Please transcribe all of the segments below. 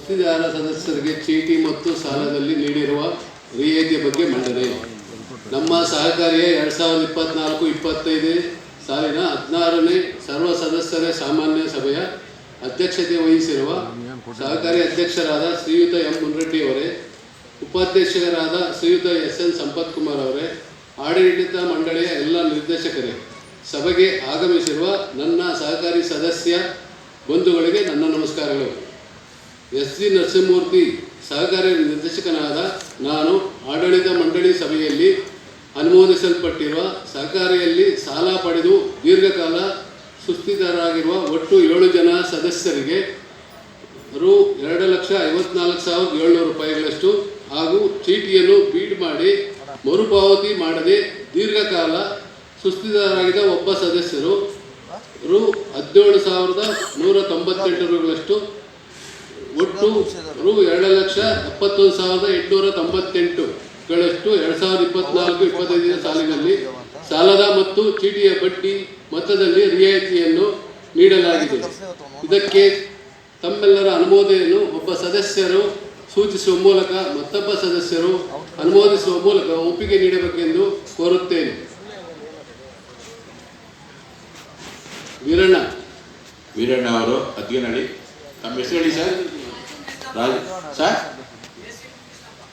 ಸುಸ್ತಿದಾರ ಸದಸ್ಯರಿಗೆ ಚೀಟಿ ಮತ್ತು ಸಾಲದಲ್ಲಿ ನೀಡಿರುವ ರಿಯಾಯಿತಿಯ ಬಗ್ಗೆ ಮಂಡನೆ. ನಮ್ಮ ಸಹಕಾರಿಯ ಎರಡ್ ಸಾವಿರದ ಇಪ್ಪತ್ನಾಲ್ಕು, ಇಪ್ಪತ್ತೈದು ಸಾಲಿನ ಹದಿನಾರನೇ ಸರ್ವ ಸದಸ್ಯರ ಸಾಮಾನ್ಯ ಸಭೆಯ ಅಧ್ಯಕ್ಷತೆ ವಹಿಸಿರುವ ಸಹಕಾರಿ ಅಧ್ಯಕ್ಷರಾದ ಶ್ರೀಯುತ ಎಂ. ಮುನ್ರೆಡ್ಡಿ ಅವರೇ, ಉಪಾಧ್ಯಕ್ಷರಾದ ಶ್ರೀಯುತ ಎಸ್. ಎನ್. ಸಂಪತ್ ಕುಮಾರ್ ಅವರೇ, ಆಡಳಿತ ಮಂಡಳಿಯ ಎಲ್ಲ ನಿರ್ದೇಶಕರೇ, ಸಭೆಗೆ ಆಗಮಿಸಿರುವ ನನ್ನ ಸಹಕಾರಿ ಸದಸ್ಯ ಬಂಧುಗಳಿಗೆ ನನ್ನ ನಮಸ್ಕಾರಗಳು ಎಸ್ ಜಿ ನರಸಿಂಹಮೂರ್ತಿ ಸಹಕಾರಿ ನಿರ್ದೇಶಕನಾದ ನಾನು ಆಡಳಿತ ಮಂಡಳಿ ಸಭೆಯಲ್ಲಿ ಅನುಮೋದಿಸಲ್ಪಟ್ಟಿರುವ ಸಹಕಾರಿಯಲ್ಲಿ ಸಾಲ ಪಡೆದು ದೀರ್ಘಕಾಲ ಸುಸ್ಥಿತರಾಗಿರುವ ಒಟ್ಟು ಏಳು ಜನ ಸದಸ್ಯರಿಗೆ ರು ಎರಡು ಲಕ್ಷ ಐವತ್ನಾಲ್ಕು ಸಾವಿರದ ಏಳ್ನೂರು ರೂಪಾಯಿಗಳಷ್ಟು ಹಾಗೂ ಚೀಟಿಯನ್ನು ಬೀಡ್ ಮಾಡಿ ಮರುಪಾವತಿ ಮಾಡದೆ ದೀರ್ಘಕಾಲ ಸುಸ್ಥಿತರಾಗಿದ್ದ ಒಬ್ಬ ಸದಸ್ಯರು ರು ಹದಿನೇಳು ಸಾವಿರದ ನೂರ ತೊಂಬತ್ತೆಂಟು ರೂಗಳಷ್ಟು ಒಟ್ಟು ರು ಎರಡು ಲಕ್ಷ ಎಪ್ಪತ್ತೊಂದು ಸಾವಿರದ ಎಂಟುನೂರ ತೊಂಬತ್ತೆಂಟುಗಳಷ್ಟು ಎರಡು ಸಾವಿರದ ಇಪ್ಪತ್ನಾಲ್ಕು ಇಪ್ಪತ್ತೈದನೇ ಸಾಲಿನಲ್ಲಿ ಸಾಲದ ಮತ್ತು ಚೀಟಿಯ ಬಡ್ಡಿ ಮೊತ್ತದಲ್ಲಿ ರಿಯಾಯಿತಿಯನ್ನು ನೀಡಲಾಗಿದೆ. ಇದಕ್ಕೆ ತಮ್ಮೆಲ್ಲರ ಅನುಮೋದನೆಯನ್ನು ಒಬ್ಬ ಸದಸ್ಯರು ಸೂಚಿಸುವ ಮೂಲಕ ಮತ್ತೊಬ್ಬ ಸದಸ್ಯರು ಅನುಮೋದಿಸುವ ಮೂಲಕ ಒಪ್ಪಿಗೆ ನೀಡಬೇಕೆಂದು ಕೋರುತ್ತೇನೆ. ವೀರಣ್ಣ. ವೀರಣ್ಣ ಅವರು ಅದ್ಗನಹಳ್ಳಿ ತಮ್ಮ ಹೆಸರು ಹೇಳಿ sir Raj sir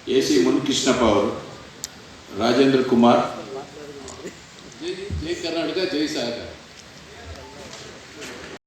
A C Munkrishnappa ಅವರು ರಾಜೇಂದ್ರ ಕುಮಾರ್ ಜೈ ಜೈ ಕರ್ನಾಟಕ ಜೈ ಸಹಕಾರ